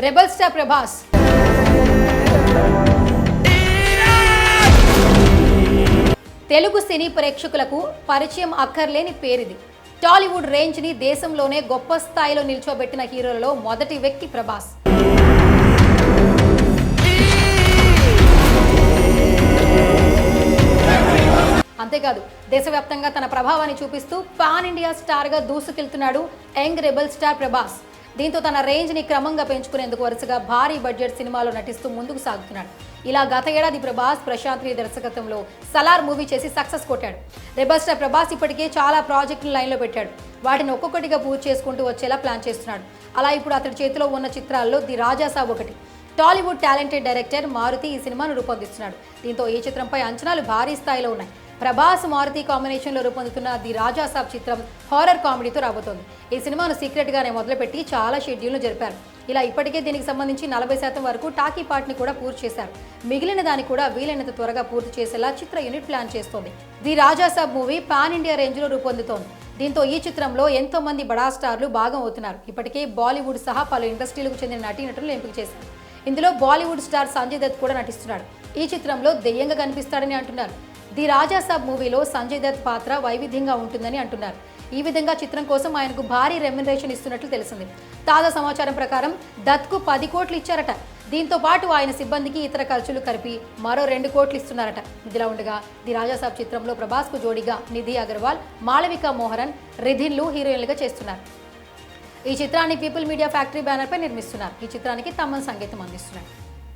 Rebel star Prabhas Telugu సినీ ప్రేక్షకులకు పరిచయం అక్కర్లేని పేరిది. టాలీవుడ్ రేంజ్ని దేశంలోనే గొప్ప స్థాయిలో నిల్చోబెట్టిన హీరోలలో మొదటి వ్యక్తి ప్రభాస్. అంతేకాదు దేశవ్యాప్తంగా తన ప్రభావాన్ని చూపిస్తూ పాన్ ఇండియా స్టార్గా దూసుకెళ్తున్నాడు యంగ్ రెబల్ స్టార్ ప్రభాస్. దీంతో తన రేంజ్ని క్రమంగా పెంచుకునేందుకు వరుసగా భారీ బడ్జెట్ సినిమాలో నటిస్తూ ముందుకు సాగుతున్నాడు. ఇలా గత ఏడాది ప్రభాస్ ప్రశాంత్ నీ దర్శకత్వంలో సలార్ మూవీ చేసి సక్సెస్ కొట్టాడు. రెబస్టర్ ప్రభాస్ ఇప్పటికే చాలా ప్రాజెక్టులు లైన్లో పెట్టాడు. వాటిని ఒక్కొక్కటిగా పూర్తి చేసుకుంటూ వచ్చేలా ప్లాన్ చేస్తున్నాడు. అలా ఇప్పుడు అతడి చేతిలో ఉన్న చిత్రాల్లో ది రాజాసాబ్ ఒకటి. టాలీవుడ్ టాలెంటెడ్ డైరెక్టర్ మారుతి ఈ సినిమాను రూపొందిస్తున్నాడు. దీంతో ఈ చిత్రంపై అంచనాలు భారీ స్థాయిలో ఉన్నాయి. ప్రభాస్ మారుతి కాంబినేషన్లో రూపొందుతున్న ది రాజా సాబ్ చిత్రం హారర్ కామెడీతో రాబోతోంది. ఈ సినిమాను సీక్రెట్గానే మొదలుపెట్టి చాలా షెడ్యూల్ను జరిపారు. ఇలా ఇప్పటికే దీనికి సంబంధించి నలభై శాతం వరకు టాకీ పార్ట్ని కూడా పూర్తి చేశారు. మిగిలిన దాన్ని కూడా వీలైనంత త్వరగా పూర్తి చేసేలా చిత్ర యూనిట్ ప్లాన్ చేస్తోంది. The Raja Saab movie pan India రేంజ్లో రూపొందుతోంది. దీంతో ఈ చిత్రంలో ఎంతో మంది బడా స్టార్లు భాగం అవుతున్నారు. ఇప్పటికే బాలీవుడ్ సహా పలు ఇండస్ట్రీలకు చెందిన నటీనటులు ఎంపిక చేశారు. ఇందులో బాలీవుడ్ స్టార్ సంజయ్ దత్ కూడా నటిస్తున్నాడు. ఈ చిత్రంలో దెయ్యంగా కనిపిస్తాడని అంటున్నారు. ది రాజాసాబ్ మూవీలో సంజయ్ దత్ పాత్ర వైవిధ్యంగా ఉంటుందని అంటున్నారు. ఈ విధంగా చిత్రం కోసం ఆయనకు భారీ రెమ్యునరేషన్ ఇస్తున్నట్లు తెలిసింది. తాజా సమాచారం ప్రకారం దత్కు పది కోట్లు ఇచ్చారట. దీంతో పాటు ఆయన సిబ్బందికి ఇతర ఖర్చులు కలిపి మరో రెండు కోట్లు ఇస్తున్నారట. ఇదిలా ఉండగా ది రాజాసాబ్ చిత్రంలో ప్రభాస్కు జోడీగా నిధి అగర్వాల్ మాళవిక మోహరన్ రిధిన్లు హీరోయిన్లుగా చేస్తున్నారు. ఈ చిత్రాన్ని పీపుల్ మీడియా ఫ్యాక్టరీ బ్యానర్పై నిర్మిస్తున్నారు. ఈ చిత్రానికి తమ్మన్ సంగీతం అందిస్తున్నారు.